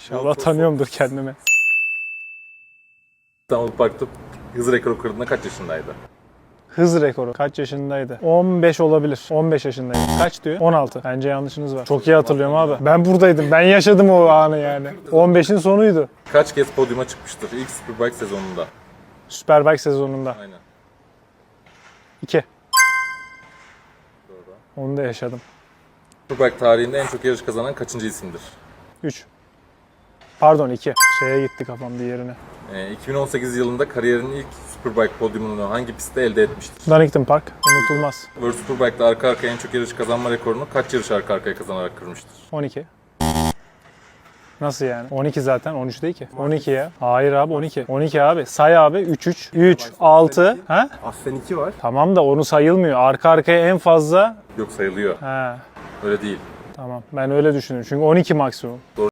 İnşallah tanıyorumdur kendimi. İstanbul Park'ta hız rekoru kırdığında kaç yaşındaydı? Hız rekoru kaç yaşındaydı? 15 olabilir. 15 yaşındaydı. Kaç diyor? 16. Bence yanlışınız var. Çok iyi hatırlıyorum abi. Ben buradaydım. Ben yaşadım o anı yani. 15'in sonuydu. Kaç kez podyuma çıkmıştır ilk Superbike sezonunda? Superbike sezonunda. Aynen. 2. Doğru. Onu da yaşadım. Superbike tarihinde en çok yarış kazanan kaçıncı isimdir? 3. Pardon 2. Şeye gitti kafam diğerine. Ee, 2018 yılında kariyerinin ilk Superbike podyumunu hangi pistte elde etmiştir? Donington Park. Unutulmaz. World Superbike'da arka arkaya en çok yarış kazanma rekorunu kaç yarış arka arkaya kazanarak kırmıştır? 12. Nasıl yani? 12 zaten. 13 değil ki. 12 ya. Hayır abi 12. 12 abi. Say abi. 3 3 3 6. Ha? Aslen 2 var. Tamam da onu sayılmıyor. Arka arkaya en fazla Yok sayılıyor. Ha. Öyle değil. Tamam. Ben öyle düşünüyorum. Çünkü 12 maksimum. Doğru